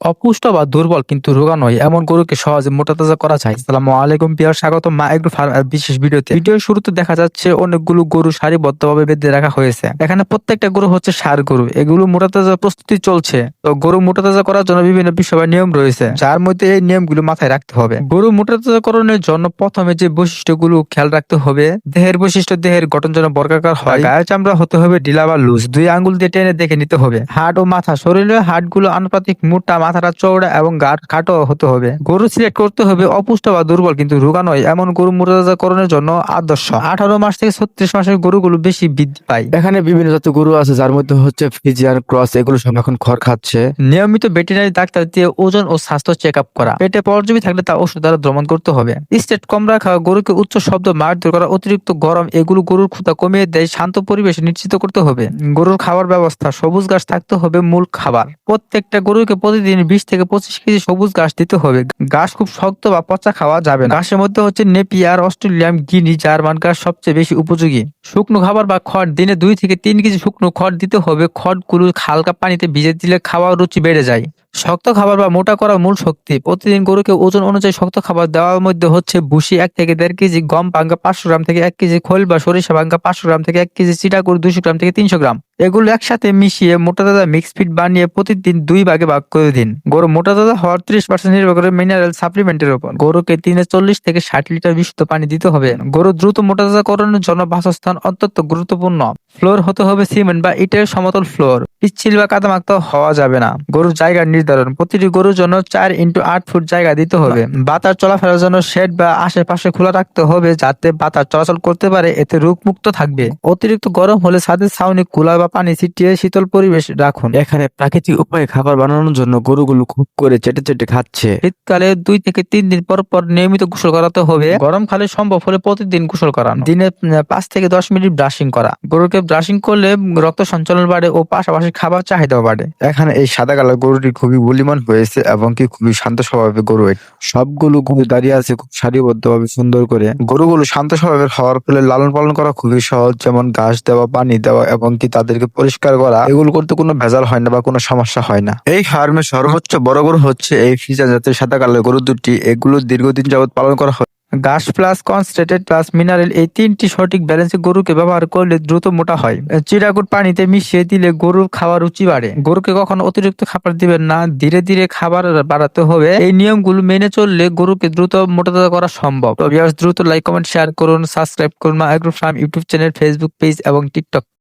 অপুষ্ট বা দুর্বল কিন্তু রোগা নয়। এমন গরুকে সহজে মোটা তাজা করা যায়। আসসালামু আলাইকুম পিয়ার স্বাগত মা এগ্রো ফার্ম বিশেষ ভিডিওতে। ভিডিওর শুরুতে দেখা যাচ্ছে অনেকগুলো গরু সারিবদ্ধভাবে বেঁধে রাখা হয়েছে। এখানে প্রত্যেকটা গরু হচ্ছে সার গরু। এগুলো মোটা তাজা প্রস্তুতি চলছে। তো গরু মোটা তাজা করার জন্য বিভিন্ন বিষয় নিয়ম রয়েছে। যার মধ্যে এই নিয়মগুলো মাথায় রাখতে হবে। গরু মোটা তাজাকরণের জন্য প্রথমে যে বৈশিষ্ট্যগুলো খেয়াল রাখতে হবে, দেহের বৈশিষ্ট্য, দেহের গঠন যেন বর্গাকার হয়। গায়ের চামড়া হতে হবে, ঢিলা বা লুজ। দুই আঙ্গুল দিয়ে টেনে দেখে নিতে হবে। হাড় ও মাথা, শরীরের হাড়গুলো আনুপাতিক মোটা মাথাটা চৌড়া এবং গাঢ় খাটো হতে হবে। গরু সিলেক্ট করতে হবে অপুষ্ট বা দুর্বল কিন্তু রোগা নয় এমন গরু মোটাতাজাকরণের জন্য আদর্শ। আঠারো মাস থেকে ছত্রিশ মাসের গরুগুলো বেশি বৃদ্ধি পায়। এখানে বিভিন্ন জাতের গরু আছে যার মধ্যে হচ্ছে ফিজিয়ান ক্রস এগুলো সব এখন খড় খাচ্ছে। নিয়মিত ভেটেরিনারি ডাক্তার দিয়ে ওজন ও স্বাস্থ্য চেক আপ করা। পেটে পরজীবী থাকলে তা ওষুধ দ্বারা দমন করতে হবে। স্টেট কম রাখা গরুকে উচ্চ শব্দ মারধর করা অতিরিক্ত গরম এগুলো গরুর ক্ষুধা কমিয়ে দেয় শান্ত পরিবেশ নিশ্চিত করতে হবে। গরুর খাবার ব্যবস্থা সবুজ ঘাস থাকতে হবে মূল খাবার। প্রত্যেকটা গরুকে প্রতিদিন বিশ থেকে পঁচিশ কেজি সবুজ ঘাস দিতে হবে। ঘাস খুব শক্ত বা পচা খাওয়া যাবে না। ঘাসের মধ্যে হচ্ছে নেপিয়ার অস্ট্রেলিয়াম গিনি, জার্মান ঘাস সবচেয়ে বেশি উপযোগী। শুকনো খাবার বা খড় দিনে দুই থেকে তিন কেজি শুকনো খড় দিতে হবে। খড়গুলো হালকা পানিতে ভিজে দিলে খাওয়ার রুচি বেড়ে যায়। শক্ত খাবার বা মোটা করা মূল শক্তি। প্রতিদিন গরুকে ওজন অনুযায়ী শক্ত খাবার দেওয়ার মধ্যে হচ্ছে ভুসি এক থেকে দেড় কেজি, গম ভাঙ্গা পাঁচশো গ্রাম থেকে এক কেজি, খোল বা সরিষা ভাঙ্গা পাঁচশো গ্রাম থেকে এক কেজি চিটাগুড় দুশো গ্রাম থেকে তিনশো গ্রাম। এগুলো একসাথে মিশিয়ে মোটা দাদা মিক্স ফিড বানিয়ে প্রতিদিন দুই ভাগে ভাগ করে দিন। গরু মোটা দাদা হওয়ার ত্রিশ পার্সেন্ট নির্ভর করে মিনারেল সাপ্লিমেন্টের উপর। গরুকে তিনে চল্লিশ থেকে ষাট লিটার বিশুদ্ধ পানি দিতে হবে। গরু দ্রুত মোটা দাদা করানোর জন্য বাসস্থান অত্যন্ত গুরুত্বপূর্ণ। ফ্লোর হতে হবে সিমেন্ট বা ইটের সমতল ফ্লোর। পিচ্ছিল বা কাদামাক্ত হওয়া যাবে না। গরুর জায়গার নির্ধারণ। প্রতিটি গরুর জন্য চার ইন্টু আট ফুট জায়গা দিতে হবে। বাতাস চলাফেরার জন্য শেড বা আশেপাশে খোলা রাখতে হবে যাতে বাতাস চলাচল করতে পারে এতে রোগ মুক্ত থাকবে। অতিরিক্ত গরম হলে ছাদের ছাউনি কুলার বা পানি ছিটিয়ে শীতল পরিবেশ রাখুন। এখানে প্রাকৃতিক উপায়ে খাবার বানানোর জন্য গরুগুলো খুব করে চেটে চেটে খাচ্ছে। শীতকালে দুই থেকে তিন দিন পর পর নিয়মিত গোসল করাতে হবে। গরম গরমকালে সম্ভব হলে প্রতিদিন গোসল করান। দিনে পাঁচ থেকে দশ মিনিট ব্রাশিং করা। গরুকে ব্রাশিং করলে রক্ত সঞ্চালন বাড়ে ও পাশাপাশি খাবার চাহিদাও বাড়ে। এখানে এই সাদা কালার গরুটি খুবই বলিমান হয়েছে এবং কি খুবই শান্ত স্বভাবের গরু সবগুলো গরু দাঁড়িয়ে আছে খুব সারিবদ্ধ ভাবে সুন্দর করে। গরুগুলো শান্ত স্বভাবের হওয়ার ফলে লালন পালন করা খুবই সহজ, যেমন ঘাস দেওয়া, পানি দেওয়া এবং কি তাদেরকে পরিষ্কার করা। এগুলো করতে কোনো ভেজাল হয় না বা কোনো সমস্যা হয় না। এই ফার্মে সর্বোচ্চ বড় গরু হচ্ছে এই ফিজা জাতের সাদা কালার গরু দুটি। এগুলো দীর্ঘদিন যাবত পালন করা হয়। ঘাস প্লাস কনস্ট্রেটেড প্লাস মিনারেল এই তিনটি সঠিক ব্যালেন্সে গরুকে ব্যবহার করলে দ্রুত মোটা হয়। চিরাকুট পানিতে মিশিয়ে দিলে গরুর খাওয়ার রুচি বাড়ে। গরুকে কখনো অতিরিক্ত খাবার দিবেন না, ধীরে ধীরে খাবার বাড়াতে হবে। এই নিয়মগুলো মেনে চললে গরুকে দ্রুত মোটা করা সম্ভব। দ্রুত লাইক কমেন্ট শেয়ার করুন সাবস্ক্রাইব করুন Maa agro farm YouTube channel Facebook page এবং টিকটক